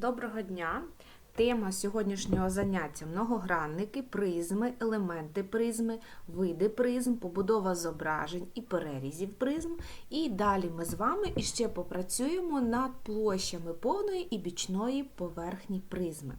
Доброго дня! Тема сьогоднішнього заняття многогранники, призми, елементи призми, види призм, побудова зображень і перерізів призм. І далі ми з вами іще попрацюємо над площами повної і бічної поверхні призми.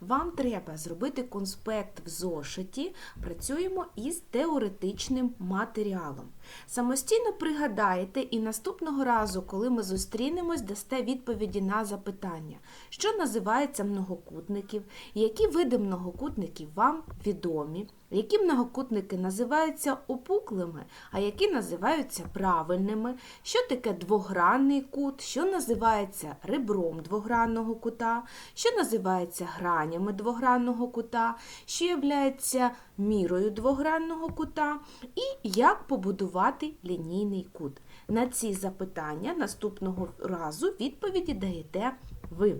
Вам треба зробити конспект в зошиті, працюємо із теоретичним матеріалом. Самостійно пригадайте і наступного разу, коли ми зустрінемось, дасте відповіді на запитання, що називається многокутників, які види многокутників вам відомі, які многокутники називаються опуклими, а які називаються правильними, що таке двогранний кут, що називається ребром двогранного кута, що називається гранями двогранного кута, що є мірою двогранного кута, і як побудувати лінійний кут. На ці запитання наступного разу відповіді даєте ви.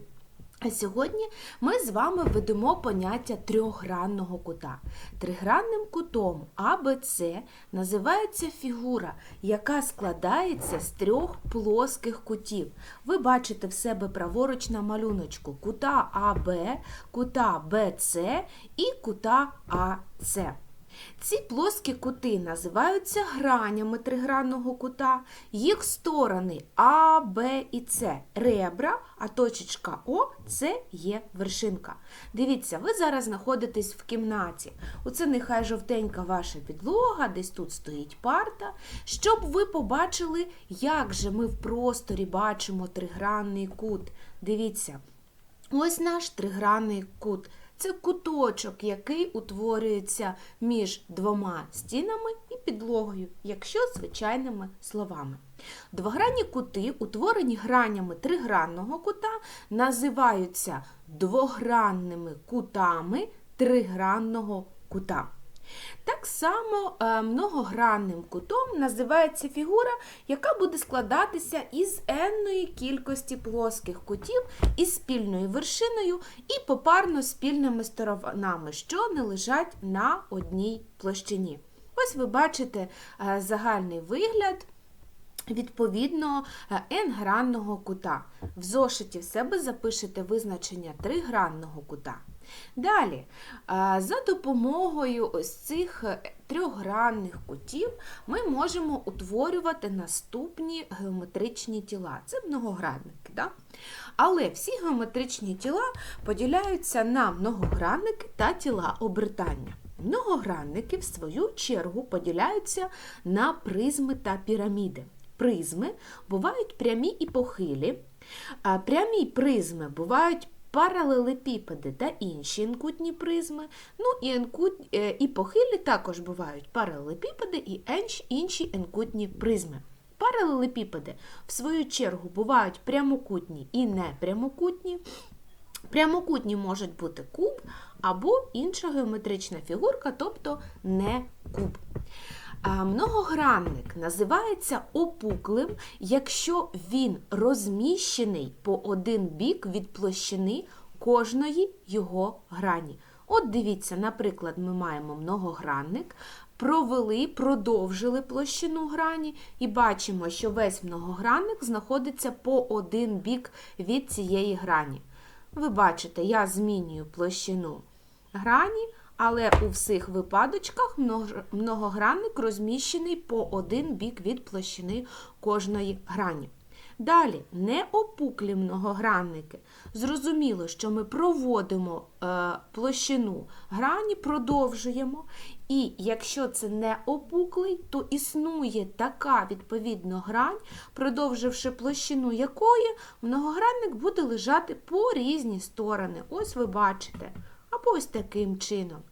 Сьогодні ми з вами введемо поняття трьохгранного кута. Тригранним кутом АБЦ називається фігура, яка складається з трьох плоских кутів. Ви бачите в себе праворуч на малюночку кута АБ, кута БЦ і кута АЦ. Ці плоскі кути називаються гранями тригранного кута. Їх сторони А, Б і С ребра, а точечка О це є вершинка. Дивіться, ви зараз знаходитесь в кімнаті. Оце нехай жовтенька ваша підлога, десь тут стоїть парта. Щоб ви побачили, як же ми в просторі бачимо тригранний кут. Дивіться, ось наш тригранний кут. Це куточок, який утворюється між двома стінами і підлогою, якщо звичайними словами. Двогранні кути, утворені гранями тригранного кута, називаються двогранними кутами тригранного кута. Так само е, многогранним кутом називається фігура, яка буде складатися із енної кількості плоских кутів із спільною вершиною і попарно спільними сторонами, що не лежать на одній площині. Ось ви бачите е, загальний вигляд. Відповідно n-гранного кута. В зошиті в себе запишете визначення тригранного кута. Далі, за допомогою ось цих трьохгранних кутів ми можемо утворювати наступні геометричні тіла. Це многогранники. Да? Але всі геометричні тіла поділяються на многогранники та тіла обертання. Многогранники, в свою чергу, поділяються на призми та піраміди. Призми бувають прямі і похилі. Прямі призми бувають паралелепіпеди та інші інкутні призми. Ну і інкут... Е, і похилі також бувають паралелепіпеди і інші інкутні призми. Паралелепіпеди, в свою чергу, бувають прямокутні і непрямокутні. Прямокутні можуть бути куб або інша геометрична фігурка, тобто не куб. Многогранник називається опуклим, якщо він розміщений по один бік від площини кожної його грані. От дивіться, наприклад, ми маємо многогранник, провели, продовжили площину грані і бачимо, що весь многогранник знаходиться по один бік від цієї грані. Ви бачите, я змінюю площину грані але у всіх випадочках многогранник розміщений по один бік від площини кожної грані. Далі неопуклі многогранники. Зрозуміло, що ми проводимо е, площину грані, продовжуємо. І якщо це не опуклий, то існує така відповідно грань, продовживши площину якої многогранник буде лежати по різні сторони. Ось ви бачите або ось таким чином.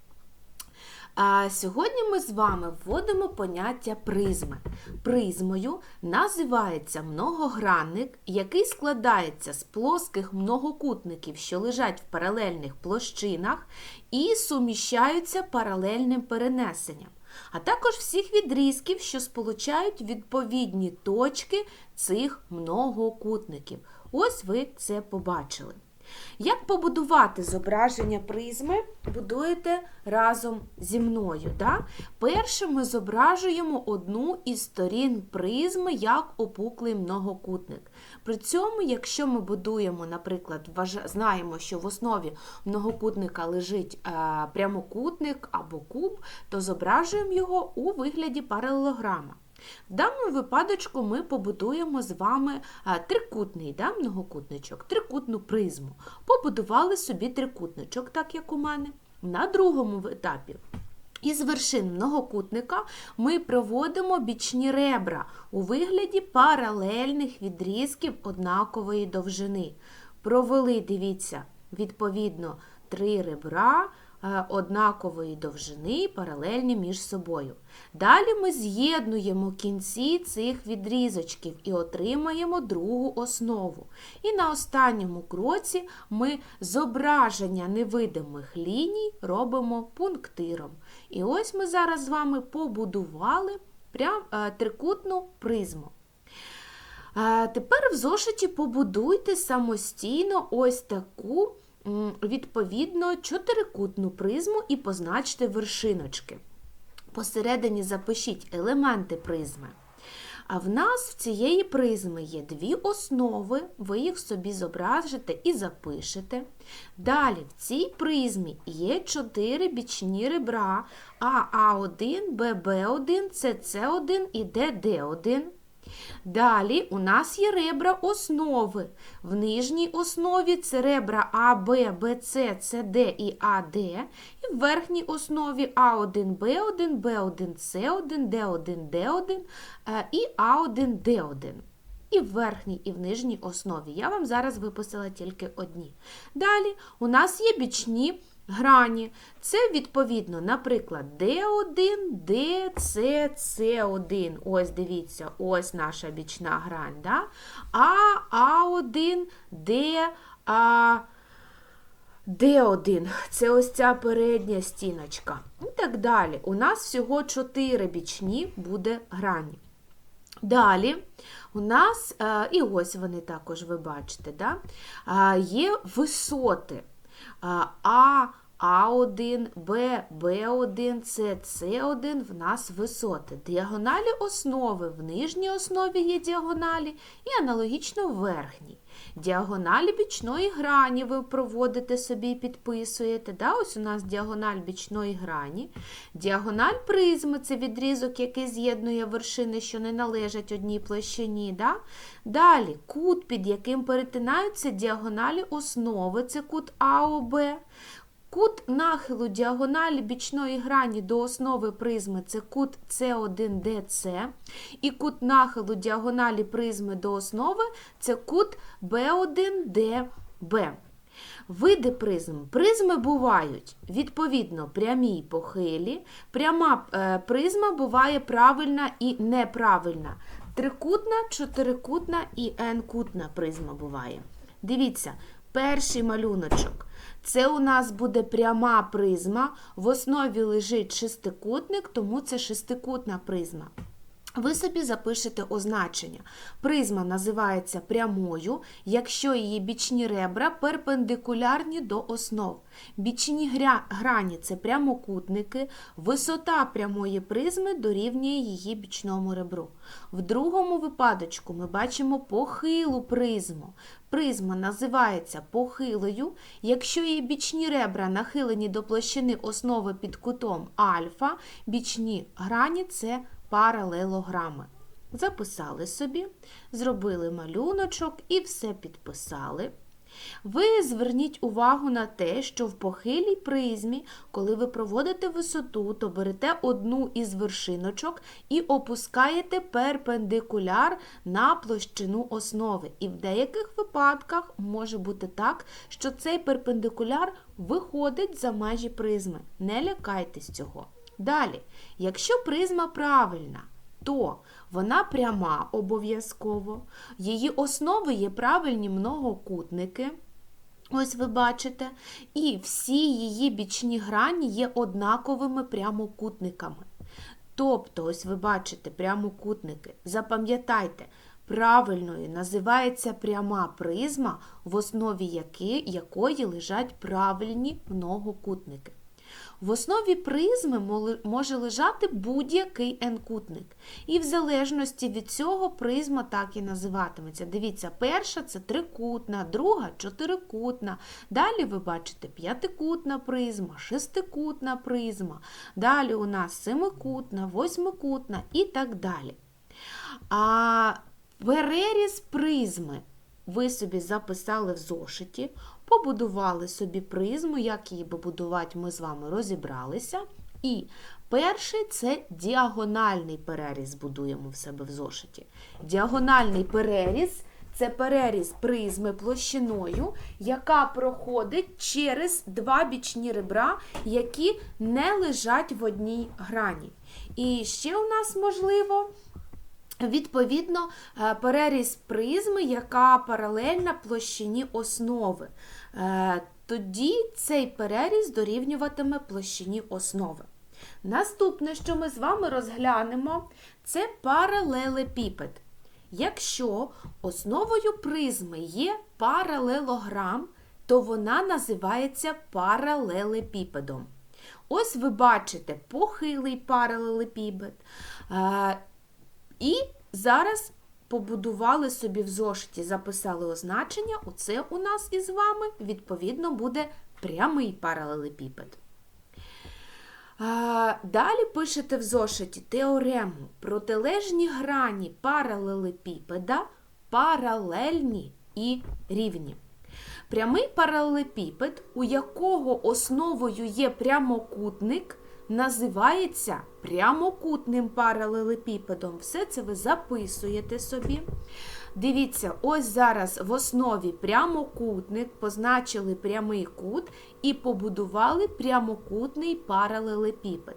А Сьогодні ми з вами вводимо поняття призми. Призмою називається многогранник, який складається з плоских многокутників, що лежать в паралельних площинах, і суміщаються паралельним перенесенням, а також всіх відрізків, що сполучають відповідні точки цих многокутників. Ось ви це побачили. Як побудувати зображення призми, будуєте разом зі мною. Да? Перше ми зображуємо одну із сторін призми як опуклий многокутник. При цьому, якщо ми будуємо, наприклад, знаємо, що в основі многокутника лежить е, прямокутник або куб, то зображуємо його у вигляді паралелограма. В даному випадочку ми побудуємо з вами трикутний да, многокутничок, трикутну призму. Побудували собі трикутничок, так як у мене. На другому етапі із вершин многокутника ми проводимо бічні ребра у вигляді паралельних відрізків однакової довжини. Провели, дивіться, відповідно, три ребра е, однакової довжини, паралельні між собою. Далі ми з'єднуємо кінці цих відрізочків і отримаємо другу основу. І на останньому кроці ми зображення невидимих ліній робимо пунктиром. І ось ми зараз з вами побудували прям е, трикутну призму. Е, Тепер в зошиті побудуйте самостійно ось таку відповідно чотирикутну призму і позначте вершиночки. Посередині запишіть елементи призми. А в нас в цієї призми є дві основи, ви їх собі зображите і запишете. Далі в цій призмі є чотири бічні ребра АА1, ББ1, СС1 і ДД1. Далі у нас є ребра основи. В нижній основі це ребра А, Б, Б, С, С, Д і АД. І в верхній основі А1, Б1, Б1, С1, Д1, Д1 е, і А1, Д1. І в верхній, і в нижній основі. Я вам зараз виписала тільки одні. Далі у нас є бічні грані. Це відповідно, наприклад, D1, D, C, C1. Ось дивіться, ось наша бічна грань. Да? А, А1, D, А, Д1. Це ось ця передня стіночка. І так далі. У нас всього 4 бічні буде грані. Далі у нас, е, і ось вони також, ви бачите, да? е, є висоти. Е, А, А1, Б, Б1, С, С1 в нас висоти. Діагоналі основи в нижній основі є діагоналі і аналогічно в верхній. Діагоналі бічної грані ви проводите собі і підписуєте. Да? Ось у нас діагональ бічної грані. Діагональ призми це відрізок, який з'єднує вершини, що не належать одній площині. Да? Далі кут, під яким перетинаються діагоналі основи, це кут АОБ. Кут нахилу діагоналі бічної грані до основи призми це кут С1ДЦ. І кут нахилу діагоналі призми до основи це кут Б1ДБ. Види призм. Призми бувають відповідно прямі й похилі. Пряма е, призма буває правильна і неправильна. Трикутна, чотирикутна і n-кутна призма буває. Дивіться, перший малюночок. Це у нас буде пряма призма. В основі лежить шестикутник, тому це шестикутна призма. Ви собі запишете означення. Призма називається прямою, якщо її бічні ребра перпендикулярні до основ. Бічні грані це прямокутники, висота прямої призми дорівнює її бічному ребру. В другому випадочку ми бачимо похилу призму. Призма називається похилою, якщо її бічні ребра нахилені до площини основи під кутом альфа, бічні грані це паралелограми. Записали собі, зробили малюночок і все підписали. Ви зверніть увагу на те, що в похилій призмі, коли ви проводите висоту, то берете одну із вершиночок і опускаєте перпендикуляр на площину основи. І в деяких випадках може бути так, що цей перпендикуляр виходить за межі призми. Не лякайтесь цього. Далі, якщо призма правильна, то вона пряма обов'язково, її основи є правильні многокутники. Ось ви бачите, і всі її бічні грані є однаковими прямокутниками. Тобто, ось ви бачите прямокутники. Запам'ятайте, правильною називається пряма призма, в основі якої лежать правильні многокутники. В основі призми може лежати будь-який n-кутник. І в залежності від цього призма так і називатиметься. Дивіться, перша це трикутна, друга чотирикутна. Далі ви бачите п'ятикутна призма, шестикутна призма. Далі у нас семикутна, восьмикутна і так далі. А переріз призми ви собі записали в зошиті, побудували собі призму, як її будувати, ми з вами розібралися. І перший це діагональний переріз будуємо в себе в зошиті. Діагональний переріз це переріз призми площиною, яка проходить через два бічні ребра, які не лежать в одній грані. І ще у нас можливо. Відповідно, е, переріз призми, яка паралельна площині основи. Е, Тоді цей переріз дорівнюватиме площині основи. Наступне, що ми з вами розглянемо, це паралелепіпед. Якщо основою призми є паралелограм, то вона називається паралелепіпедом. Ось ви бачите похилий паралелепіпед. І зараз побудували собі в зошиті, записали означення. Оце у нас із вами, відповідно, буде прямий паралелепіпед. Далі пишете в зошиті теорему. Протилежні грані паралелепіпеда паралельні і рівні. Прямий паралелепіпед, у якого основою є прямокутник, називається прямокутним паралелепіпедом. Все це ви записуєте собі. Дивіться, ось зараз в основі прямокутник, позначили прямий кут і побудували прямокутний паралелепіпед.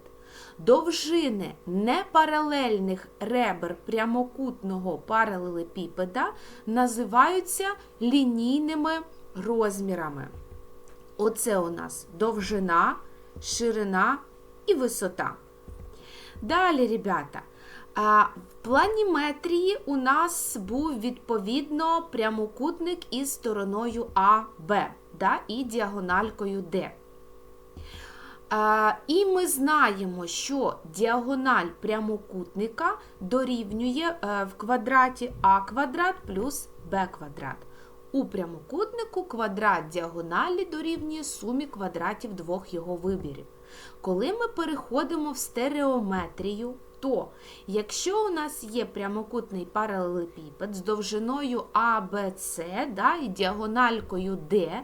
Довжини непаралельних ребер прямокутного паралелепіпеда називаються лінійними розмірами. Оце у нас довжина, ширина і висота. Далі, ребята, в планіметрії у нас був відповідно прямокутник із стороною АБ да, і діагональкою D. І ми знаємо, що діагональ прямокутника дорівнює е, в квадраті А квадрат плюс Б квадрат. У прямокутнику квадрат діагоналі дорівнює сумі квадратів двох його вибірів. Коли ми переходимо в стереометрію, то якщо у нас є прямокутний паралелепіпед з довжиною АБЦ да, і діагональкою D,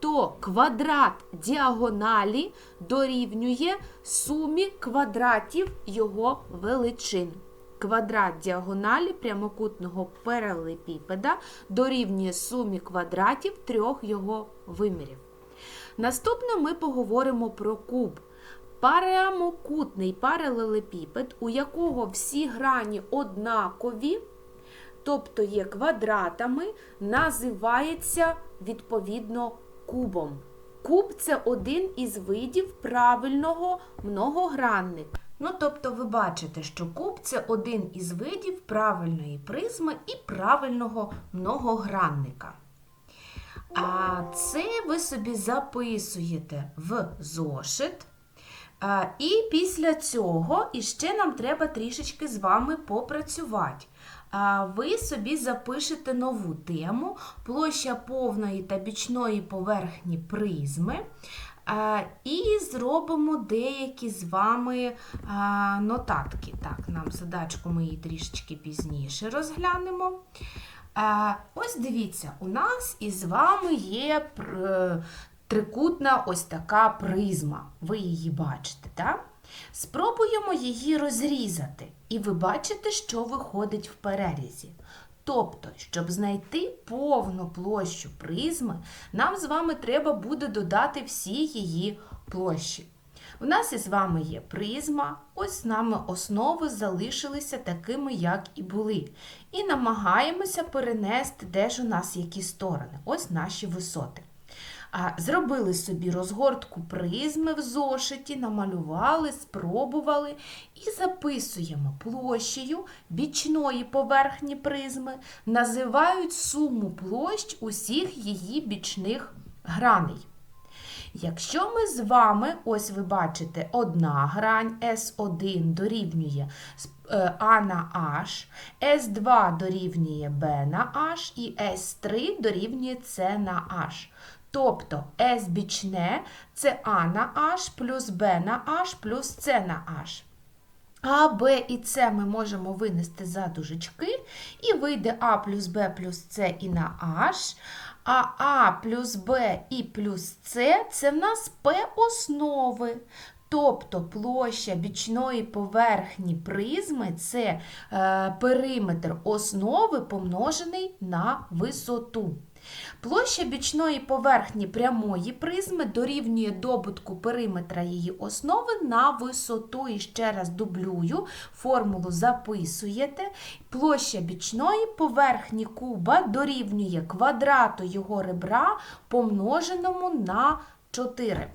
то квадрат діагоналі дорівнює сумі квадратів його величин. Квадрат діагоналі прямокутного паралелепіпеда дорівнює сумі квадратів трьох його вимірів. Наступно ми поговоримо про куб. Прямокутний паралелепіпед, у якого всі грані однакові, тобто є квадратами, називається відповідно кубом. Куб це один із видів правильного многогранника. Ну, тобто, ви бачите, що куб це один із видів правильної призми і правильного многогранника. А це ви собі записуєте в зошит. І після цього іще нам треба трішечки з вами попрацювати. Ви собі запишете нову тему площа повної та бічної поверхні призми. І зробимо деякі з вами нотатки. Так, нам задачку ми її трішечки пізніше розглянемо. Ось дивіться, у нас із вами є трикутна ось така призма. Ви її бачите, так? Спробуємо її розрізати, і ви бачите, що виходить в перерізі. Тобто, щоб знайти повну площу призми, нам з вами треба буде додати всі її площі. У нас із вами є призма, ось з нами основи залишилися такими, як і були. І намагаємося перенести, де ж у нас які сторони. Ось наші висоти. Зробили собі розгортку призми в зошиті, намалювали, спробували і записуємо площею бічної поверхні призми, називають суму площ усіх її бічних граней. Якщо ми з вами, ось ви бачите, одна грань S1 дорівнює е, А на H, S2 дорівнює B на H і S3 дорівнює C на H. Тобто S бічне це А на H плюс B на H плюс C на H. А, Б і С ми можемо винести за дужечки, і вийде А плюс Б плюс С і на H. А А плюс Б і плюс С це в нас П основи. Тобто площа бічної поверхні призми це е, периметр основи помножений на висоту. Площа бічної поверхні прямої призми дорівнює добутку периметра її основи на висоту. І ще раз дублюю, формулу записуєте. Площа бічної поверхні куба дорівнює квадрату його ребра помноженому на 4.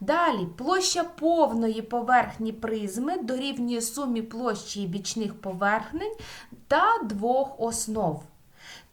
Далі площа повної поверхні призми дорівнює сумі площі бічних поверхнень та двох основ.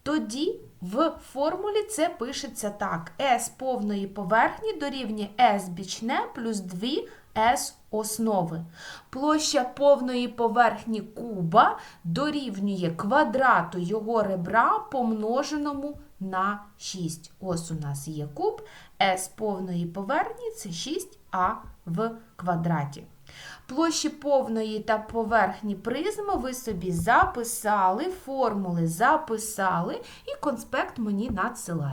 Тоді в формулі це пишеться так: S повної поверхні дорівнює S бічне плюс 2 S основи. Площа повної поверхні куба дорівнює квадрату його ребра помноженому на 6. Ось у нас є куб, С повної поверхні це 6а в квадраті. Площі повної та поверхні призми ви собі записали, формули записали і конспект мені надсилаєте.